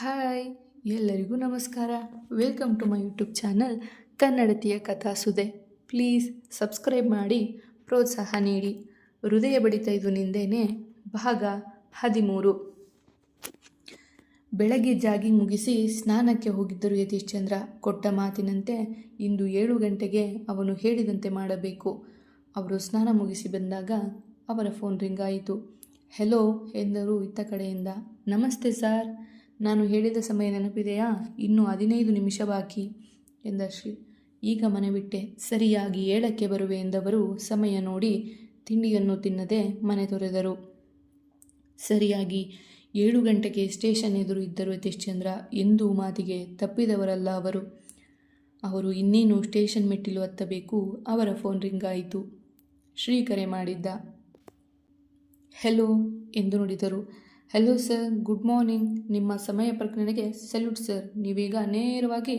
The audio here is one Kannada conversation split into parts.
ಹಾಯ್, ಎಲ್ಲರಿಗೂ ನಮಸ್ಕಾರ. Welcome to my YouTube channel ಕನ್ನಡತಿಯ ಕಥಾ ಸುದೆ. ಪ್ಲೀಸ್ ಸಬ್ಸ್ಕ್ರೈಬ್ ಮಾಡಿ, ಪ್ರೋತ್ಸಾಹ ನೀಡಿ. ಹೃದಯ ಬಡಿತ ಇದು ನಿಂದೇನೆ, ಭಾಗ ಹದಿಮೂರು. ಬೆಳಗ್ಗೆ ಜಾಗಿ ಮುಗಿಸಿ ಸ್ನಾನಕ್ಕೆ ಹೋಗಿದ್ದರು ಯತೀಶ್ ಚಂದ್ರ ಕೊಟ್ಟ ಮಾತಿನಂತೆ ಇಂದು ಏಳು ಗಂಟೆಗೆ ಅವನು ಹೇಳಿದಂತೆ ಮಾಡಬೇಕು. ಅವರು ಸ್ನಾನ ಮುಗಿಸಿ ಬಂದಾಗ ಅವರ ಫೋನ್ ರಿಂಗ್ ಆಯಿತು. ಹೆಲೋ ಎಂದರು ಇತ್ತ ಕಡೆಯಿಂದ. ನಮಸ್ತೆ ಸರ್ ನಾನು ಹೇಳಿದ ಸಮಯ ನೆನಪಿದೆಯಾ? ಇನ್ನೂ ಹದಿನೈದು ನಿಮಿಷ ಬಾಕಿ ಎಂದ ಶ್ರೀ. ಈಗ ಮನೆ ಬಿಟ್ಟೆ ಸರಿಯಾಗಿ ಏಳಕ್ಕೆ ಬರುವೆ ಎಂದವರು ಸಮಯ ನೋಡಿ ತಿಂಡಿಯನ್ನು ತಿನ್ನದೆ ಮನೆ ತೊರೆದರು. ಸರಿಯಾಗಿ ಏಳು ಗಂಟೆಗೆ ಸ್ಟೇಷನ್ ಎದುರು ಇದ್ದರು ಯತೀಶ್ ಚಂದ್ರ ಎಂದೂ ಮಾತಿಗೆ ತಪ್ಪಿದವರಲ್ಲ ಅವರು. ಅವರು ಇನ್ನೇನು ಸ್ಟೇಷನ್ ಮೆಟ್ಟಿಲು ಹತ್ತಬೇಕು? ಅವರ ಫೋನ್ ರಿಂಗ್ ಆಯಿತು. ಶ್ರೀ ಕರೆ ಮಾಡಿದ್ದ. ಹೆಲೋ ಎಂದು ನುಡಿದರು. ಹೆಲೋ ಸರ್ ಗುಡ್ ಮಾರ್ನಿಂಗ್ ನಿಮ್ಮ ಸಮಯ ಪ್ರಕರಣಗೆ ಸಲ್ಯೂಟ್ ಸರ್ ನೀವೀಗ ನೇರವಾಗಿ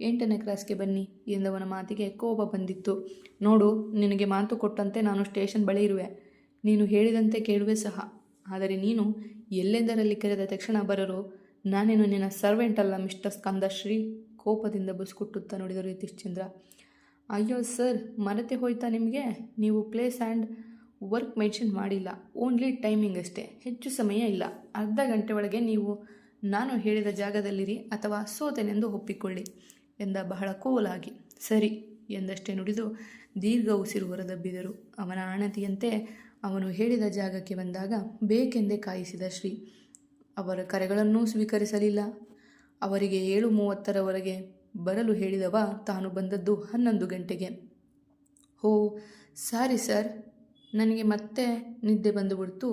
ಎಂಟನೇ ಕ್ಲಾಸ್ಗೆ ಬನ್ನಿ. ಎಂದವನ ಮಾತಿಗೆ ಕೋಪ ಬಂದಿತ್ತು. ನೋಡು, ನಿನಗೆ ಮಾತು ಕೊಟ್ಟಂತೆ ನಾನು ಸ್ಟೇಷನ್ ಬಳಿ ಇರುವೆ. ನೀನು ಹೇಳಿದಂತೆ ಕೇಳುವೆ ಸಹ. ಆದರೆ ನೀನು ಎಲ್ಲೆಂದರಲ್ಲಿ ಕರೆದ ತಕ್ಷಣ ಬರರು. ನಾನೇನು ನಿನ್ನ ಸರ್ವೆಂಟ್ ಅಲ್ಲ ಮಿಸ್ಟರ್ ಸ್ಕಂದಶ್ರೀ. ಕೋಪದಿಂದ ಬುಸ್ಕುಟ್ಟುತ್ತಾ ನೋಡಿದರು ಯತೀಶ್ ಚಂದ್ರ ಅಯ್ಯೋ ಸರ್ ಮರೆತೆ ಹೋಯ್ತಾ ನಿಮಗೆ? ನೀವು ಪ್ಲೇಸ್ ಆ್ಯಂಡ್ ವರ್ಕ್ ಮೆನ್ಷನ್ ಮಾಡಿಲ್ಲ ಓನ್ಲಿ ಟೈಮಿಂಗ್ ಅಷ್ಟೇ, ಹೆಚ್ಚು ಸಮಯ ಇಲ್ಲ. ಅರ್ಧ ಗಂಟೆ ಒಳಗೆ ನೀವು ನಾನು ಹೇಳಿದ ಜಾಗದಲ್ಲಿರಿ ಅಥವಾ ಸೋತೆನೆಂದು ಒಪ್ಪಿಕೊಳ್ಳಿ ಎಂದ ಬಹಳ ಕೋಲಾಗಿ. ಸರಿ ಎಂದಷ್ಟೇ ನುಡಿದು ದೀರ್ಘ ಉಸಿರು ಹೊರದಬ್ಬಿದರು ಅವನ ಆಣತಿಯಂತೆ ಅವನು ಹೇಳಿದ ಜಾಗಕ್ಕೆ ಬಂದಾಗ ಬೇಕೆಂದೇ ಕಾಯಿಸಿದ ಶ್ರೀ. ಅವರ ಕರೆಗಳನ್ನೂ ಸ್ವೀಕರಿಸಲಿಲ್ಲ. ಅವರಿಗೆ ಏಳು ಮೂವತ್ತರವರೆಗೆ ಬರಲು ಹೇಳಿದವ ತಾನು ಬಂದದ್ದು ಹನ್ನೊಂದು ಗಂಟೆಗೆ. ಹೋ, ಸಾರಿ ಸರ್ ನನಗೆ ಮತ್ತೆ ನಿದ್ದೆ ಬಂದುಬಿಡ್ತು.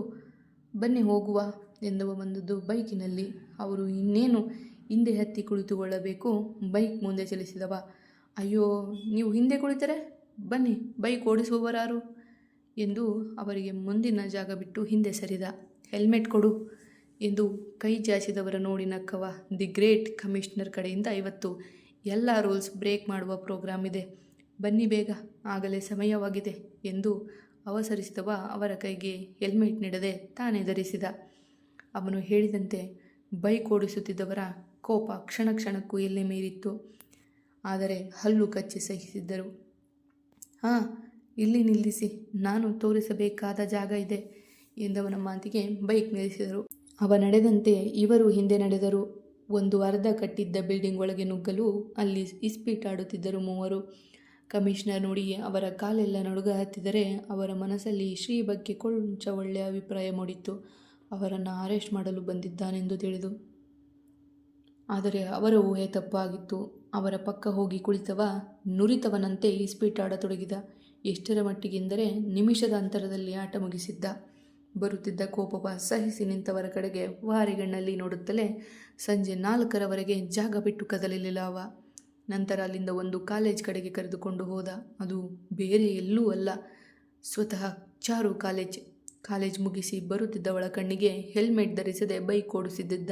ಬನ್ನಿ ಹೋಗುವ ಎಂದವ ಬಂದದ್ದು ಬೈಕಿನಲ್ಲಿ. ಅವರು ಇನ್ನೇನು ಹಿಂದೆ ಹತ್ತಿ ಕುಳಿತುಕೊಳ್ಳಬೇಕು? ಬೈಕ್ ಮುಂದೆ ಚಲಿಸಿದವ. ಅಯ್ಯೋ, ನೀವು ಹಿಂದೆ ಕುಳಿತರೆ? ಬನ್ನಿ, ಬೈಕ್ ಓಡಿಸುವವರಾರು ಎಂದು ಅವರಿಗೆ ಮುಂದಿನ ಜಾಗ ಬಿಟ್ಟು ಹಿಂದೆ ಸರಿದ. ಹೆಲ್ಮೆಟ್ ಕೊಡು ಎಂದು ಕೈ ಚಾಚಿದವರ ನೋಡಿ ನಕ್ಕವ. ದಿ ಗ್ರೇಟ್ ಕಮಿಷನರ್ ಕಡೆಯಿಂದ ಇವತ್ತು ಎಲ್ಲ ರೂಲ್ಸ್ ಬ್ರೇಕ್ ಮಾಡುವ ಪ್ರೋಗ್ರಾಮ್ ಇದೆ. ಬನ್ನಿ ಬೇಗ, ಆಗಲೇ ಸಮಯವಾಗಿದೆ ಎಂದು ಅವಸರಿಸಿದವ ಅವರ ಕೈಗೆ ಹೆಲ್ಮೆಟ್ ನೀಡದೆ ತಾನೇ ಧರಿಸಿದ. ಅವನು ಹೇಳಿದಂತೆ ಬೈಕ್ ಓಡಿಸುತ್ತಿದ್ದವರ ಕೋಪ ಕ್ಷಣ ಕ್ಷಣಕ್ಕೂ ಎಲ್ಲೇ ಮೀರಿತ್ತು. ಆದರೆ ಹಲ್ಲು ಕಚ್ಚಿ ಸಹಿಸಿದ್ದರು. ಹಾಂ, ಇಲ್ಲಿ ನಿಲ್ಲಿಸಿ, ನಾನು ತೋರಿಸಬೇಕಾದ ಜಾಗ ಇದೆ ಎಂದವನ ಮಾತಿಗೆ ಬೈಕ್ ನಿಲ್ಲಿಸಿದರು. ಅವ ನಡೆದಂತೆ ಇವರು ಹಿಂದೆ ನಡೆದರು. ಒಂದು ಅರ್ಧ ಕಟ್ಟಿದ್ದ ಬಿಲ್ಡಿಂಗ್ ಒಳಗೆ ನುಗ್ಗಲು ಅಲ್ಲಿ ಇಸ್ಪೀಟಾಡುತ್ತಿದ್ದರು ಮೂವರು. ಕಮಿಷನರ್ ನೋಡಿ ಅವರ ಕಾಲೆಲ್ಲ ನಡುಗ ಹತ್ತಿದರೆ ಅವರ ಮನಸ್ಸಲ್ಲಿ ಶ್ರೀ ಬಗ್ಗೆ ಕೊಂಚ ಒಳ್ಳೆಯ ಅಭಿಪ್ರಾಯ ಮೂಡಿತ್ತು. ಅವರನ್ನು ಅರೆಸ್ಟ್ ಮಾಡಲು ಬಂದಿದ್ದಾನೆಂದು ತಿಳಿದು. ಆದರೆ ಅವರ ಊಹೆ ತಪ್ಪಾಗಿತ್ತು. ಅವರ ಪಕ್ಕ ಹೋಗಿ ಕುಳಿತವ ನುರಿತವನಂತೆ ಇಸ್ಪೀಟಾಡತೊಡಗಿದ ಎಷ್ಟರ ಮಟ್ಟಿಗೆಂದರೆ ನಿಮಿಷದ ಅಂತರದಲ್ಲಿ ಆಟ ಮುಗಿಸಿದ್ದ. ಬರುತ್ತಿದ್ದ ಕೋಪವ ಸಹಿಸಿ ನಿಂತವರ ಕಡೆಗೆ ವಾರಿಗಣ್ಣಲ್ಲಿ ನೋಡುತ್ತಲೇ ಸಂಜೆ ನಾಲ್ಕರವರೆಗೆ ಜಾಗ ಬಿಟ್ಟು ಕದಲಿಲ್ಲ ಅವ. ನಂತರ ಅಲ್ಲಿಂದ ಒಂದು ಕಾಲೇಜ್ ಕಡೆಗೆ ಕರೆದುಕೊಂಡು ಹೋದ. ಅದು ಬೇರೆ ಎಲ್ಲೂ ಅಲ್ಲ. ಸ್ವತಃ ಚಾರು ಕಾಲೇಜ್. ಕಾಲೇಜ್ ಮುಗಿಸಿ ಬರುತ್ತಿದ್ದವಳ ಕಣ್ಣಿಗೆ ಹೆಲ್ಮೆಟ್ ಧರಿಸದೆ ಬೈಕ್ ಓಡಿಸಿದ್ದ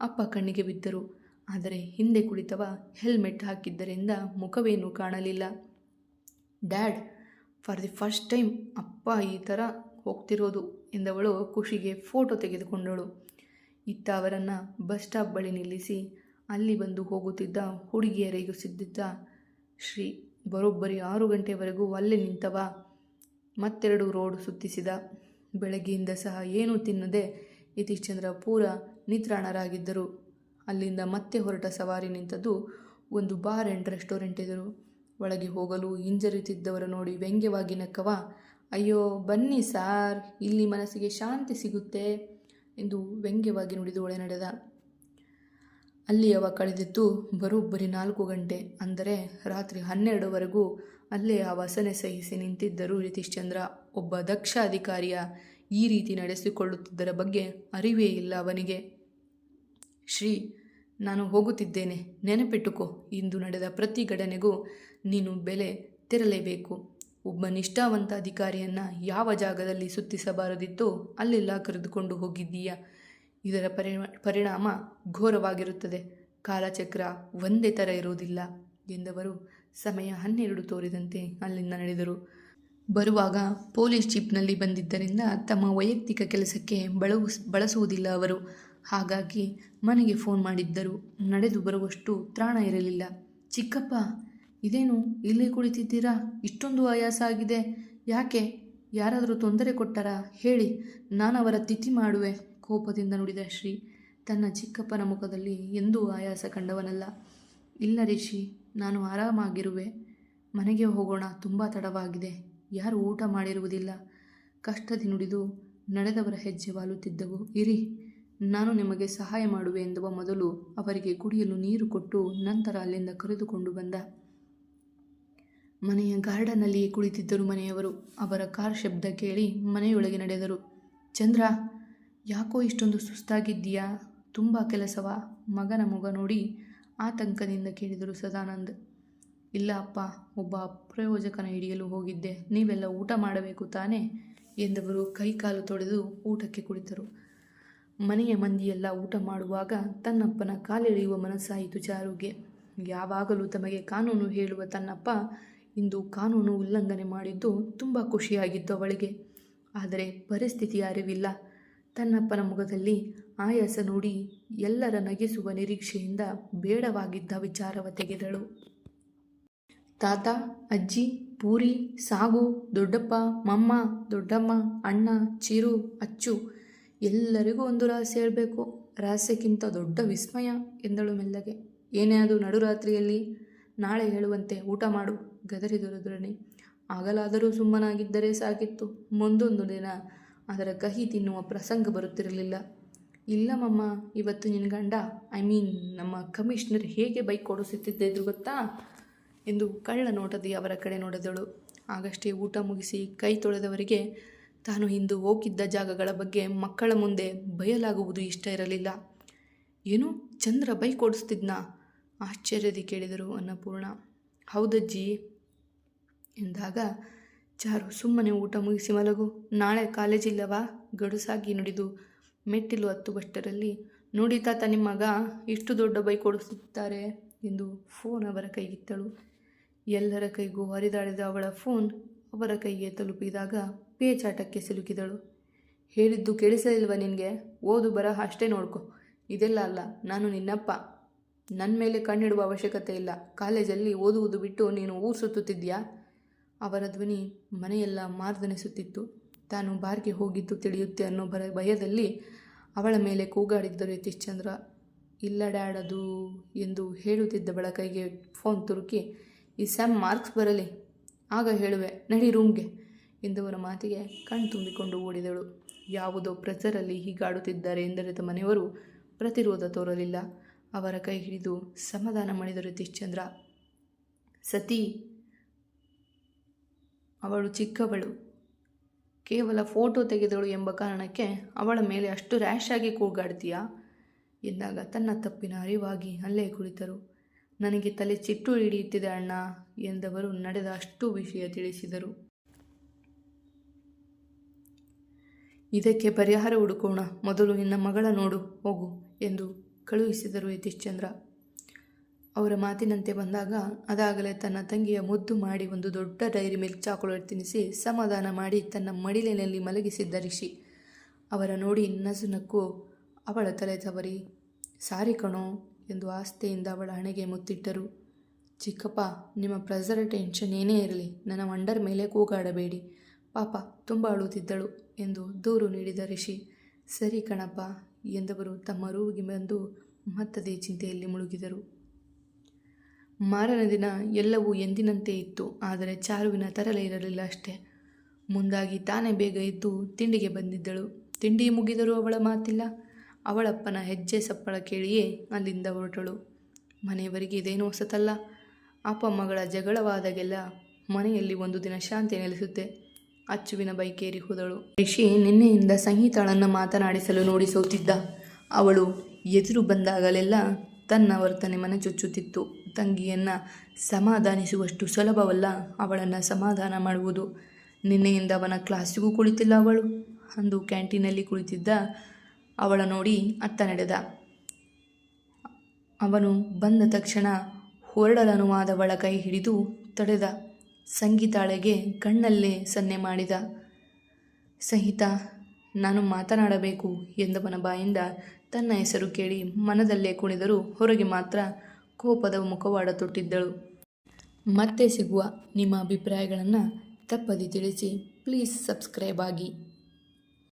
ಅಪ್ಪ ಕಣ್ಣಿಗೆ ಬಿದ್ದರು. ಆದರೆ ಹಿಂದೆ ಕುಳಿತವ ಹೆಲ್ಮೆಟ್ ಹಾಕಿದ್ದರಿಂದ ಮುಖವೇನೂ ಕಾಣಲಿಲ್ಲ. Dad, for the first time ಅಪ್ಪ ಈ ಥರ ಹೋಗ್ತಿರೋದು ಎಂದವಳು ಖುಷಿಗೆ ಫೋಟೋ ತೆಗೆದುಕೊಂಡಳು. ಇತ್ತ ಅವರನ್ನು ಬಸ್ ಸ್ಟಾಪ್ ಬಳಿ ನಿಲ್ಲಿಸಿ ಅಲ್ಲಿ ಬಂದು ಹೋಗುತ್ತಿದ್ದ ಹುಡುಗಿಯರಿಗೂ ಸಿದ್ದಿದ್ದ ಶ್ರೀ ಬರೋಬ್ಬರಿ ಆರು ಗಂಟೆವರೆಗೂ ಅಲ್ಲೇ ನಿಂತವ. ಮತ್ತೆರಡು ರೋಡ್ ಸುತ್ತಿಸಿದ. ಬೆಳಗ್ಗೆಯಿಂದ ಸಹ ಏನೂ ತಿನ್ನದೆ ಯತೀಶ್ಚಂದ್ರ ಪೂರ ನಿತ್ರಾಣರಾಗಿದ್ದರು. ಅಲ್ಲಿಂದ ಮತ್ತೆ ಹೊರಟ ಸವಾರಿ ನಿಂತದ್ದು ಒಂದು ಬಾರ್ ಆ್ಯಂಡ್ ರೆಸ್ಟೋರೆಂಟ್ ಎದುರು. ಒಳಗೆ ಹೋಗಲು ಹಿಂಜರಿತಿದ್ದವರ ನೋಡಿ ವ್ಯಂಗ್ಯವಾಗಿ ನಕ್ಕವ. ಅಯ್ಯೋ, ಬನ್ನಿ ಸಾರ್, ಇಲ್ಲಿ ಮನಸ್ಸಿಗೆ ಶಾಂತಿ ಸಿಗುತ್ತೆ ಎಂದು ವ್ಯಂಗ್ಯವಾಗಿ ನುಡಿದು ಒಳೆ ನಡೆದ ಅಲ್ಲಿ ಅವ ಕಳೆದಿದ್ದು ಬರೋಬ್ಬರಿ ನಾಲ್ಕು ಗಂಟೆ. ಅಂದರೆ ರಾತ್ರಿ ಹನ್ನೆರಡುವರೆಗೂ ಅಲ್ಲೇ ಆ ವಸನೆ ಸಹಿಸಿ ನಿಂತಿದ್ದರು ಯತೀಶ್ಚಂದ್ರ. ಒಬ್ಬ ದಕ್ಷ ಅಧಿಕಾರಿಯ ಈ ರೀತಿ ನಡೆಸಿಕೊಳ್ಳುತ್ತಿದ್ದರ ಬಗ್ಗೆ ಅರಿವೇ ಇಲ್ಲ ಅವನಿಗೆ. ಶ್ರೀ, ನಾನು ಹೋಗುತ್ತಿದ್ದೇನೆ. ನೆನಪಿಟ್ಟುಕೋ, ಇಂದು ನಡೆದ ಪ್ರತಿ ಘಟನೆಗೂ ನೀನು ಬೆಲೆ ತೆರಲೇಬೇಕು. ಒಬ್ಬ ನಿಷ್ಠಾವಂತ ಅಧಿಕಾರಿಯನ್ನು ಯಾವ ಜಾಗದಲ್ಲಿ ಸುತ್ತಿಸಬಾರದಿತ್ತೋ ಅಲ್ಲೆಲ್ಲ ಕರೆದುಕೊಂಡು ಹೋಗಿದ್ದೀಯಾ. ಇದರ ಪರಿಣ, ಪರಿಣಾಮ ಘೋರವಾಗಿರುತ್ತದೆ. ಕಾಲಚಕ್ರ ಒಂದೇ ಥರ ಇರುವುದಿಲ್ಲ ಎಂದವರು ಸಮಯ ಹನ್ನೆರಡು ತೋರಿದಂತೆ ಅಲ್ಲಿಂದ ನಡೆದರು. ಬರುವಾಗ ಪೊಲೀಸ್ ಜೀಪ್ನಲ್ಲಿ ಬಂದಿದ್ದರಿಂದ ತಮ್ಮ ವೈಯಕ್ತಿಕ ಕೆಲಸಕ್ಕೆ ಬಳವು, ಬಳಸುವುದಿಲ್ಲ ಅವರು. ಹಾಗಾಗಿ ಮನೆಗೆ ಫೋನ್ ಮಾಡಿದ್ದರು. ನಡೆದು ಬರುವಷ್ಟು ತ್ರಾಣ ಇರಲಿಲ್ಲ. ಚಿಕ್ಕಪ್ಪ, ಇದೇನು ಇಲ್ಲೇ ಕುಳಿತಿದ್ದೀರಾ? ಇಷ್ಟೊಂದು ಆಯಾಸ ಆಗಿದೆ. ಯಾಕೆ? ಯಾರಾದರೂ ತೊಂದರೆ ಕೊಟ್ಟರಾ? ಹೇಳಿ. ನಾನು ಅವರ ತಿಥಿ ಮಾಡುವೆ. ಕೋಪದಿಂದ ನುಡಿದ ಶ್ರೀ ತನ್ನ ಚಿಕ್ಕಪ್ಪನ ಮುಖದಲ್ಲಿ ಎಂದೂ ಆಯಾಸ ಕಂಡವನಲ್ಲ. ಇಲ್ಲ ರಿಷಿ, ನಾನು ಆರಾಮಾಗಿರುವೆ. ಮನೆಗೆ ಹೋಗೋಣ, ತುಂಬ ತಡವಾಗಿದೆ. ಯಾರು ಊಟ ಮಾಡಿರುವುದಿಲ್ಲ. ಕಷ್ಟದಿ ನುಡಿದು ನಡೆದವರ ಹೆಜ್ಜೆ ವಾಲುತ್ತಿದ್ದವು ಇರಿ, ನಾನು ನಿಮಗೆ ಸಹಾಯ ಮಾಡುವೆ ಎಂದುವ ಮೊದಲು ಅವರಿಗೆ ಕುಡಿಯಲು ನೀರು ಕೊಟ್ಟು ನಂತರ ಅಲ್ಲಿಂದ ಕರೆದುಕೊಂಡು ಬಂದ. ಮನೆಯ ಗಾರ್ಡನ್ನಲ್ಲಿಯೇ ಕುಳಿತಿದ್ದರು ಮನೆಯವರು. ಅವರ ಕಾರ್ ಶಬ್ದ ಕೇಳಿ ಮನೆಯೊಳಗೆ ನಡೆದರು. ಚಂದ್ರ ಯಾಕೋ ಇಷ್ಟೊಂದು ಸುಸ್ತಾಗಿದ್ದೀಯಾ? ತುಂಬ ಕೆಲಸವ? ಮಗನ ಮುಗ ನೋಡಿ ಆತಂಕದಿಂದ ಕೇಳಿದರು ಸದಾನಂದ್. ಇಲ್ಲ ಅಪ್ಪ, ಒಬ್ಬ ಅಪ್ರಯೋಜಕನ ಹಿಡಿಯಲು ಹೋಗಿದ್ದೆ. ನೀವೆಲ್ಲ ಊಟ ಮಾಡಬೇಕು ತಾನೇ? ಎಂದವರು ಕೈಕಾಲು ತೊಳೆದು ಊಟಕ್ಕೆ ಕುಳಿತರು. ಮನೆಯ ಮಂದಿಯೆಲ್ಲ ಊಟ ಮಾಡುವಾಗ ತನ್ನಪ್ಪನ ಕಾಲೆಳೆಯುವ ಮನಸ್ಸಾಯಿತು ಚಾರುಗೆ. ಯಾವಾಗಲೂ ತಮಗೆ ಕಾನೂನು ಹೇಳುವ ತನ್ನಪ್ಪ ಇಂದು ಕಾನೂನು ಉಲ್ಲಂಘನೆ ಮಾಡಿದ್ದು ತುಂಬ ಖುಷಿಯಾಗಿತ್ತು ಅವಳಿಗೆ. ಆದರೆ ಪರಿಸ್ಥಿತಿ ಅರಿವಿಲ್ಲ. ತನ್ನಪ್ಪನ ಮುಖದಲ್ಲಿ ಆಯಾಸ ನೋಡಿ ಎಲ್ಲರ ನಗಿಸುವ ನಿರೀಕ್ಷೆಯಿಂದ ಬೇಡವಾಗಿದ್ದ ವಿಚಾರವ ತೆಗೆದಳು. ತಾತ, ಅಜ್ಜಿ, ಪೂರಿ, ಸಾಗು, ದೊಡ್ಡಪ್ಪ, ಮಮ್ಮ, ದೊಡ್ಡಮ್ಮ, ಅಣ್ಣ, ಚಿರು, ಅಚ್ಚು ಎಲ್ಲರಿಗೂ ಒಂದು ರಹಸ್ಯ ಹೇಳಬೇಕು. ರಹಸ್ಯಕ್ಕಿಂತ ದೊಡ್ಡ ವಿಸ್ಮಯ ಎಂದಳು ಮೆಲ್ಲಗೆ. ಏನೇ ಅದು ನಡುರಾತ್ರಿಯಲ್ಲಿ ನಾಳೆ ಹೇಳುವಂತೆ ಊಟ ಮಾಡು ಗದರಿದರು ಧ್ವನಿ ಆಗಲಾದರೂ ಸುಮ್ಮನಾಗಿದ್ದರೆ ಸಾಕಿತ್ತು. ಮುಂದೊಂದು ದಿನ ಅದರ ಕಹಿ ತಿನ್ನುವ ಪ್ರಸಂಗ ಬರುತ್ತಿರಲಿಲ್ಲ. ಇಲ್ಲ ಮಮ್ಮ, ಇವತ್ತು ನಿನ್ನ ಗಂಡ ಐ ಮೀನ್ ನಮ್ಮ ಕಮಿಷನರ್ ಹೇಗೆ ಬೈಕ್ ಓಡಿಸುತ್ತಿದ್ದರು ಗೊತ್ತಾ? ಎಂದು ಕಳ್ಳ ನೋಟದಿ ಅವರ ಕಡೆ ನೋಡಿದಳು. ಆಗಷ್ಟೇ ಊಟ ಮುಗಿಸಿ ಕೈ ತೊಳೆದವರಿಗೆ ತಾನು ಇಂದು ಹೋಗಿದ್ದ ಜಾಗಗಳ ಬಗ್ಗೆ ಮಕ್ಕಳ ಮುಂದೆ ಬಯಲಾಗುವುದು ಇಷ್ಟ ಇರಲಿಲ್ಲ. ಏನು? ಚಂದ್ರ ಬೈಕ್ ಓಡಿಸ್ತಿದ್ನಾ? ಆಶ್ಚರ್ಯದಿ ಕೇಳಿದರು ಅನ್ನಪೂರ್ಣ. ಹೌದಜ್ಜಿ, ಎಂದಾಗ ಚಾರು ಸುಮ್ಮನೆ ಊಟ ಮುಗಿಸಿ ಮಲಗು. ನಾಳೆ ಕಾಲೇಜಿಲ್ಲವಾ ಗಡುಸಾಗಿ ನುಡಿದು ಮೆಟ್ಟಿಲು ಹತ್ತುವಷ್ಟರಲ್ಲಿ, ನೋಡಿ ತಾತ ನಿಮ್ಮ ಮಗ ಇಷ್ಟು ದೊಡ್ಡ ಬೈಕ್ ಓಡಿಸುತ್ತಾರೆ ಎಂದು ಫೋನ್ ಅವರ ಕೈಗಿತ್ತಳು. ಎಲ್ಲರ ಕೈಗೂ ಹರಿದಾಡಿದ ಅವಳ ಫೋನ್ ಅವರ ಕೈಗೆ ತಲುಪಿದಾಗ ಪೇಚಾಟಕ್ಕೆ ಸಿಲುಕಿದಳು. ಹೇಳಿದ್ದು ಕೇಳಿಸಲಿಲ್ವ ನಿನಗೆ? ಓದು ಬರಹ ಅಷ್ಟೇ ನೋಡ್ಕೊ. ಇದೆಲ್ಲ ಅಲ್ಲ, ನಾನು ನಿನ್ನಪ್ಪ. ನನ್ನ ಮೇಲೆ ಕಣ್ಣಿಡುವ ಅವಶ್ಯಕತೆ ಇಲ್ಲ. ಕಾಲೇಜಲ್ಲಿ ಓದುವುದು ಬಿಟ್ಟು ನೀನು ಊರು ಸುತ್ತುತ್ತಿದ್ಯಾ ಅವರ ಧ್ವನಿ ಮನೆಯೆಲ್ಲ ಮಾರ್ದನಿಸುತ್ತಿತ್ತು. ತಾನು ಬಾರ್ಗೆ ಹೋಗಿದ್ದು ತಿಳಿಯುತ್ತೆ ಅನ್ನೋ ಬರ ಭಯದಲ್ಲಿ ಅವಳ ಮೇಲೆ ಕೂಗಾಡಿದ್ದರು ಯತೀಶ್ ಚಂದ್ರ. ಇಲ್ಲ ಡ್ಯಾಡದು ಎಂದು ಹೇಳುತ್ತಿದ್ದವಳ ಕೈಗೆ ಫೋನ್ ತುರುಕಿ, ಈ ಸ್ಯಾಮ್ ಮಾರ್ಕ್ಸ್ ಬರಲಿ. ಆಗ ಹೇಳುವೆ, ನಡಿ ರೂಮ್ಗೆ, ಎಂದವರ ಮಾತಿಗೆ ಕಣ್ ತುಂಬಿಕೊಂಡು ಓಡಿದಳು. ಯಾವುದೋ ಪ್ರೆಸರಲ್ಲಿ ಹೀಗಾಡುತ್ತಿದ್ದಾರೆ ಎಂದರೆ ಮನೆಯವರು ಪ್ರತಿರೋಧ ತೋರಲಿಲ್ಲ. ಅವರ ಕೈ ಹಿಡಿದು ಸಮಾಧಾನ ಮಾಡಿದರು ಯತೀಶ್ ಚಂದ್ರ, ಸತಿ ಅವಳು ಚಿಕ್ಕವಳು. ಕೇವಲ ಫೋಟೋ ತೆಗೆದಳು ಎಂಬ ಕಾರಣಕ್ಕೆ ಅವಳ ಮೇಲೆ ಅಷ್ಟು ರ್ಯಾಶ್ ಆಗಿ ಕೂಗಾಡ್ತೀಯಾ? ಎಂದಾಗ ತನ್ನ ತಪ್ಪಿನ ಅರಿವಾಗಿ ಅಲ್ಲೇ ಕುಳಿತರು. ನನಗೆ ತಲೆ ಚಿಟ್ಟು ಹಿಡಿಯುತ್ತಿದೆ ಅಣ್ಣ ಎಂದವರು ನಡೆದ ಅಷ್ಟು ವಿಷಯ ತಿಳಿಸಿದರು. ಇದಕ್ಕೆ ಪರಿಹಾರ ಹುಡುಕೋಣ, ಮೊದಲು ನಿನ್ನ ಮಗಳ ನೋಡು, ಹೋಗು ಎಂದು ಕಳುಹಿಸಿದರು ಯತೀಶ್ ಚಂದ್ರ ಅವರ ಮಾತಿನಂತೆ ಬಂದಾಗ ಅದಾಗಲೇ ತನ್ನ ತಂಗಿಯ ಮುದ್ದು ಮಾಡಿ ಒಂದು ದೊಡ್ಡ ಡೈರಿ ಮಿಲ್ಕ್ ಚಾಕೊಲೇಟ್ ತಿನ್ನಿಸಿ ಸಮಾಧಾನ ಮಾಡಿ ತನ್ನ ಮಡಿಲಿನಲ್ಲಿ ಮಲಗಿಸಿದ್ದ ರಿಷಿ. ಅವರ ನೋಡಿ ನಸುನಕ್ಕೂ ಅವಳ ತಲೆ ತವರಿ ಸಾರಿ ಕಣೋ ಎಂದು ಆಸ್ತೆಯಿಂದ ಅವಳ ಹಣೆಗೆ ಮುತ್ತಿಟ್ಟರು. ಚಿಕ್ಕಪ್ಪ, ನಿಮ್ಮ ಪ್ರೆಸರ್ ಟೆನ್ಷನ್ ಏನೇ ಇರಲಿ, ನನ್ನ ವಂಡರ್ ಮೇಲೆ ಕೂಗಾಡಬೇಡಿ. ಪಾಪ, ತುಂಬ ಅಳುತ್ತಿದ್ದಳು ಎಂದು ದೂರು ನೀಡಿದ ರಿಷಿ. ಸರಿ ಕಣಪ್ಪ ಎಂದವರು ತಮ್ಮ ರೂವಿಗೆ ಬಂದು ಮತ್ತದೇ ಚಿಂತೆಯಲ್ಲಿ ಮುಳುಗಿದರು. ಮಾರನ ದಿನ ಎಲ್ಲವೂ ಎಂದಿನಂತೆ ಇತ್ತು, ಆದರೆ ಚಾರುವಿನ ತರಲೆ ಇರಲಿಲ್ಲ ಅಷ್ಟೇ. ಮುಂದಾಗಿ ತಾನೇ ಬೇಗ ಎದ್ದು ತಿಂಡಿಗೆ ಬಂದಿದ್ದಳು. ತಿಂಡಿ ಮುಗಿದರೂ ಅವಳ ಮಾತಿಲ್ಲ. ಅವಳಪ್ಪನ ಹೆಜ್ಜೆ ಸಪ್ಪಳ ಕೇಳಿಯೇ ಅಲ್ಲಿಂದ ಹೊರಟಳು. ಮನೆಯವರಿಗೆ ಇದೇನೋ ಹೊಸತಲ್ಲ. ಅಪ್ಪ ಮಗಳ ಜಗಳವಾದಾಗೆಲ್ಲ ಮನೆಯಲ್ಲಿ ಒಂದು ದಿನ ಶಾಂತಿ ನೆಲೆಸುತ್ತೆ. ಅಚ್ಚುವಿನ ಬೈಕೇರಿ ಹೋದಳು. ರಿಷಿ ನಿನ್ನೆಯಿಂದ ಸಂಗೀತಾಳನ್ನು ಮಾತನಾಡಿಸಲು ನೋಡಿ ಸೋತಿದ್ದ. ಅವಳು ಎದುರು ಬಂದಾಗಲೆಲ್ಲ ತನ್ನ ವರ್ತನೆ ಮನೆ ಚುಚ್ಚುತ್ತಿತ್ತು ತಂಗಿಯನ್ನು ಸಮಾಧಾನಿಸುವಷ್ಟು ಸುಲಭವಲ್ಲ ಅವಳನ್ನು ಸಮಾಧಾನ ಮಾಡುವುದು. ನಿನ್ನೆಯಿಂದ ಅವನ ಕ್ಲಾಸಿಗೂ ಕುಳಿತಿಲ್ಲ ಅವಳು. ಅಂದು ಕ್ಯಾಂಟೀನಲ್ಲಿ ಕುಳಿತಿದ್ದ ಅವಳ ನೋಡಿ ಅತ್ತ ನಡೆದ. ಅವನು ಬಂದ ತಕ್ಷಣ ಹೊರಡಲನುವಾದವಳ ಕೈ ಹಿಡಿದು ತಡೆದ. ಸಂಗೀತಾಳೆಗೆ ಕಣ್ಣಲ್ಲೇ ಸನ್ನೆ ಮಾಡಿದ. ಸಹಿತ, ನಾನು ಮಾತನಾಡಬೇಕು ಎಂದವನ ಬಾಯಿಂದ ತನ್ನ ಹೆಸರು ಕೇಳಿ ಮನದಲ್ಲೇ ಕುಣಿದರೂ ಹೊರಗೆ ಮಾತ್ರ ಕೋಪದ ಮುಖವಾಡ ತೊಟ್ಟಿದ್ದಳು. ಮತ್ತೆ ಸಿಗುವ ನಿಮ್ಮ ಅಭಿಪ್ರಾಯಗಳನ್ನು ತಪ್ಪದಿ ತಿಳಿಸಿ ಪ್ಲೀಸ್ ಸಬ್ಸ್ಕ್ರೈಬ್ ಆಗಿ.